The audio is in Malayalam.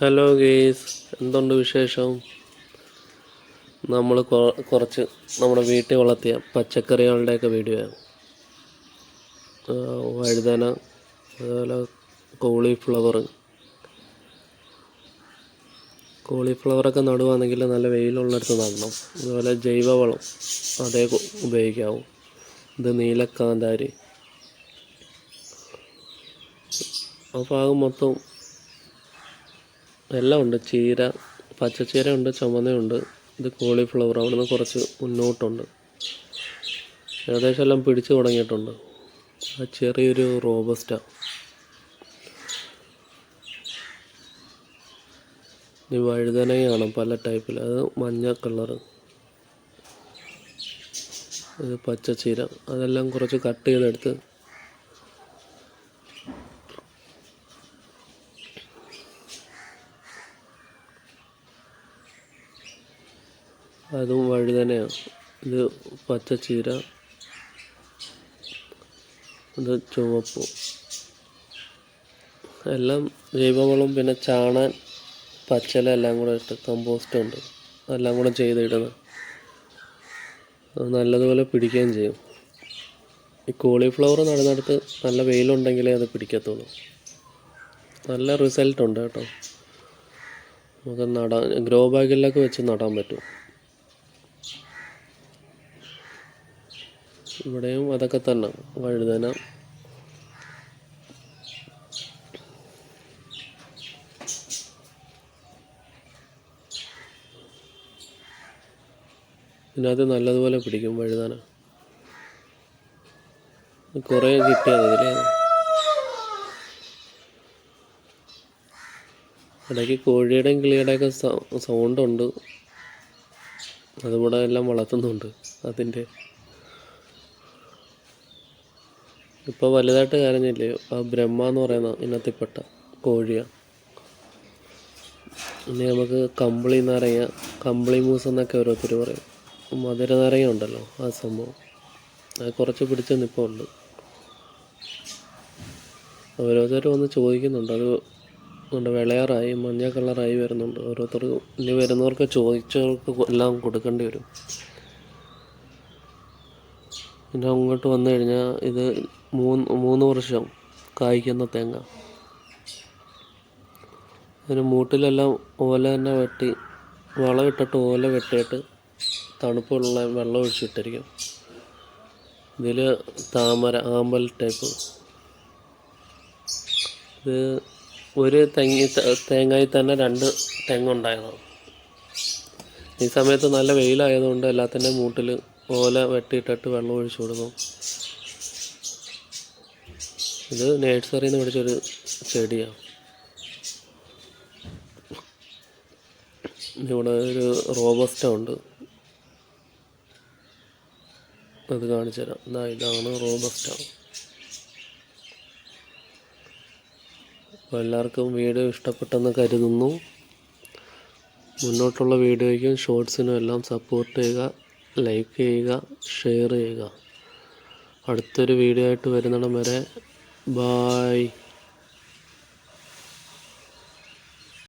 ഹലോ ഗേസ് എന്തുണ്ട് വിശേഷം? നമ്മൾ കുറച്ച് നമ്മുടെ വീട്ടിൽ വളർത്തിയ പച്ചക്കറികളുടെയൊക്കെ വീഡിയോ വഴുതന അതുപോലെ കോളിഫ്ലവർ കോളിഫ്ലവറൊക്കെ നടുവാണെങ്കിൽ നല്ല വെയിലുള്ളിടത്ത് നടണം. അതുപോലെ ജൈവവളം അതേ ഉപയോഗിക്കാവും. ഇത് നീലക്കാന്താരി. അപ്പോൾ ഭാഗം മൊത്തം എല്ലാം ഉണ്ട്. ചീര പച്ചച്ചീര ഉണ്ട് ചുമന്നയുണ്ട്. ഇത് കോളിഫ്ലവർ അവിടുന്ന് കുറച്ച് മുന്നോട്ടുണ്ട്. ഏകദേശം എല്ലാം പിടിച്ചു തുടങ്ങിയിട്ടുണ്ട്. ആ ചെറിയൊരു റോബസ്റ്റ ഈ വഴുതനയാണ് പല ടൈപ്പിൽ അത് മഞ്ഞ കളറ് ഇത് പച്ചച്ചീര. അതെല്ലാം കുറച്ച് കട്ട് ചെയ്തെടുത്ത് അതും വഴുതനയാണ് ഇത് പച്ചച്ചീര ഇത് ചുവപ്പ് എല്ലാം ജൈവവളം പിന്നെ ചാണാൻ പച്ചില എല്ലാം കൂടെ ഇട്ട് കമ്പോസ്റ്റ് ഉണ്ട്. എല്ലാം കൂടെ ചെയ്തിടുന്നത് നല്ലതുപോലെ പിടിക്കുകയും ചെയ്യും. ഈ കോളിഫ്ലവർ നടന്നിടത്ത് നല്ല വെയിലുണ്ടെങ്കിലേ അത് പിടിക്കത്തുള്ളൂ. നല്ല റിസൾട്ട് ഉണ്ട് കേട്ടോ. നമുക്ക് നടാൻ ഗ്രോ ബാഗിലൊക്കെ വെച്ച് നടാൻ പറ്റും. ഇവിടെയും അതൊക്കെ തന്നെ. വഴുതന. ഇതിനകത്ത് നല്ലതുപോലെ പിടിക്കും വഴുതന. കുറേ കിട്ടിയത് ഇതിൽ ഇടയ്ക്ക് കോഴിയുടെയും കിളിയുടെയൊക്കെ സൗണ്ട് ഉണ്ട് അതുകൂടെ എല്ലാം വളർത്തുന്നുണ്ട് അതിന്റെ. ഇപ്പോൾ വലുതായിട്ട് കരഞ്ഞില്ലേ ആ ബ്രഹ്മ എന്ന് പറയുന്ന ഇനത്തിൽപ്പെട്ട കോഴിയാണ് ഇനി നമുക്ക് കമ്പിളി നാരങ്ങ കമ്പിളി മൂസ് എന്നൊക്കെ ഓരോരുത്തർ പറയും. മധുര നാരങ്ങ ഉണ്ടല്ലോ ആ സംഭവം. അത് കുറച്ച് പിടിച്ച് നിൽപ്പുണ്ട് ഓരോരുത്തർ വന്ന് ചോദിക്കുന്നുണ്ട്. അത് ഉണ്ട് വിളയാറായി മഞ്ഞ കളറായി വരുന്നുണ്ട്. ഓരോരുത്തർക്ക് ഇനി വരുന്നവർക്ക് ചോദിച്ചവർക്ക് എല്ലാം കൊടുക്കേണ്ടി വരും. പിന്നെ അങ്ങോട്ട് വന്നു കഴിഞ്ഞാൽ ഇത് മൂന്ന് മൂന്ന് വർഷം കായ്ക്കുന്ന തേങ്ങ. അതിന് മൂട്ടിലെല്ലാം ഓല തന്നെ വെട്ടി വളമിട്ടിട്ട് ഓല വെട്ടിയിട്ട് തണുപ്പുള്ള വെള്ളം ഒഴിച്ചിട്ടിരിക്കും. ഇതിൽ താമര ആമ്പൽ ടൈപ്പ്. ഇത് ഒരു തെങ്ങി തേങ്ങയിൽ തന്നെ രണ്ട് തെങ്ങുണ്ടായതാണ് ഈ സമയത്ത് നല്ല വെയിലായതുകൊണ്ട് എല്ലാത്തിന്റെ മൂട്ടിൽ ഓല വെട്ടിയിട്ടിട്ട് വെള്ളം ഒഴിച്ചു കൊടുക്കും. ഇത് നേഴ്സറിയിൽ നിന്ന് മേടിച്ചൊരു ചെടിയാണ് ഇവിടെ ഒരു റോബസ്റ്റ ഉണ്ട്. അത് കാണിച്ചു തരാം ഇതാ ഇതാണ് റോബസ്റ്റ അപ്പോൾ എല്ലാവർക്കും വീഡിയോ ഇഷ്ടപ്പെട്ടെന്ന് കരുതുന്നു. മുന്നോട്ടുള്ള വീഡിയോയ്ക്കും ഷോർട്സിനും എല്ലാം സപ്പോർട്ട് ചെയ്യുക ലൈക്ക് ചെയ്യുക ഷെയർ ചെയ്യുക. അടുത്തൊരു വീഡിയോ ആയിട്ട് വരുന്നിടം വരെ Bye.